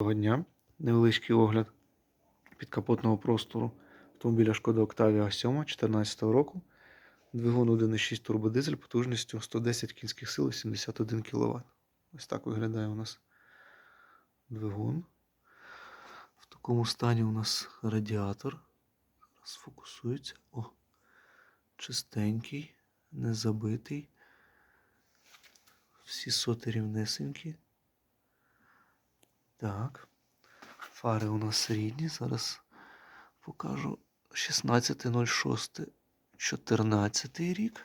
Доброго дня. Невеличкий огляд підкапотного простору автомобіля Шкода Octavia 7 14 року. Двигун 1.6 турбодизель потужністю 110 кінських сил і 71 кВт. Ось так виглядає у нас двигун. В такому стані у нас радіатор. Зараз фокусується. О, чистенький, не забитий. Всі соти рівнесенькі. Так. Фари у нас рідні. Зараз покажу 16.06, 14 рік.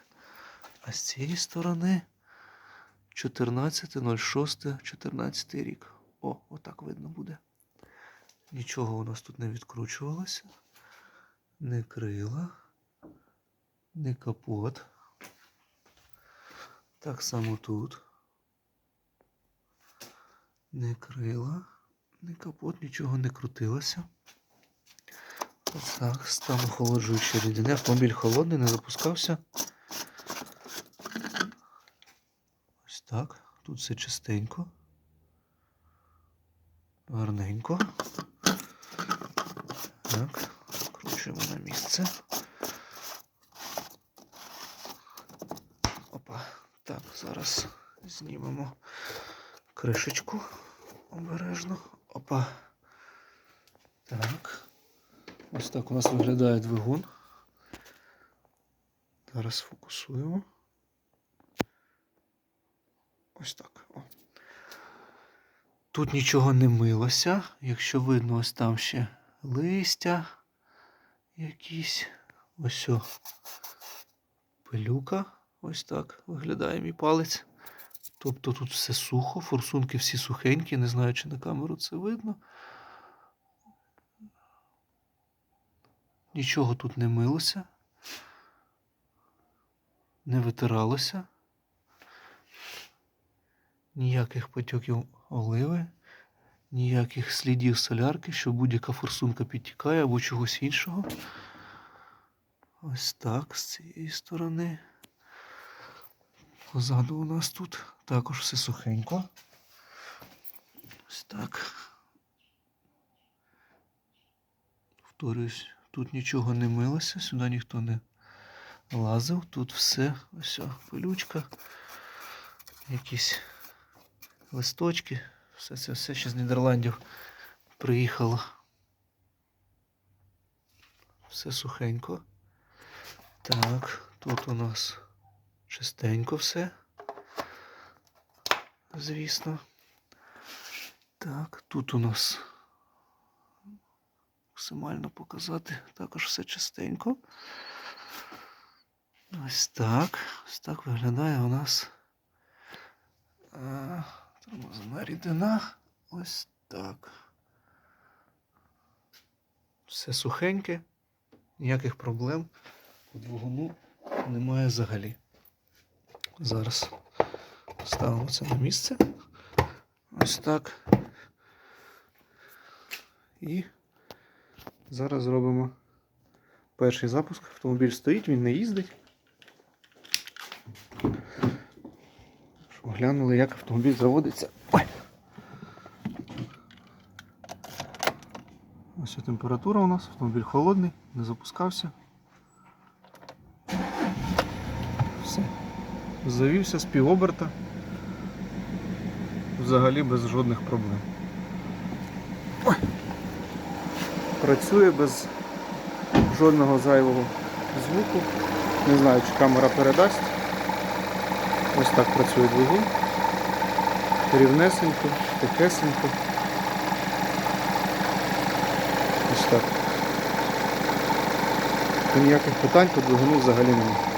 А з цієї сторони 14.06, 14 рік. О, отак видно буде. Нічого у нас тут не відкручувалося. Не крила, не капот. Так само тут. Не крила, не капот, нічого не крутилося. Так, стан охолоджуючої рідини. Автомобіль холодний, не запускався. Ось так. Тут все чистенько. Гарненько. Так, кручуємо на місце. Опа. Так, зараз знімемо кришечку обережно. Опа. Так. Ось так у нас виглядає двигун. Зараз фокусуємо. Ось так. О. Тут нічого не милося. Якщо видно, ось там ще листя якісь. Ось о. Пилюка. Ось так виглядає мій палець. Тобто тут все сухо, форсунки всі сухенькі, не знаю, чи на камеру це видно. Нічого тут не милося, не витиралося. Ніяких потьоків оливи, ніяких слідів солярки, що будь-яка форсунка підтікає або чогось іншого. Ось так, з цієї сторони. Позаду у нас тут також все сухенько. Ось так. Повторюсь, тут нічого не милося, сюди ніхто не лазив. Тут все, ось пилючка, якісь листочки. Все це все ще з Нідерландів приїхало. Все сухенько. Так, тут у нас чистенько все. Звісно. Так, тут у нас максимально показати також все чистенько. Ось так. Ось так виглядає у нас а, тормозна рідина. Ось так. Все сухеньке, ніяких проблем у двигуну немає взагалі. Зараз ставимо це на місце. Ось так. І зараз зробимо перший запуск. Автомобіль стоїть, він не їздить. Щоб глянули, як автомобіль заводиться. Ой. Ось температура у нас, автомобіль холодний, не запускався. Все. Завівся з півоберта. Взагалі без жодних проблем. Працює без жодного зайвого звуку. Не знаю, чи камера передасть. Ось так працює двигун. Рівнесенько, тихесенько. Ось так. Ніяких питань по двигуну взагалі немає.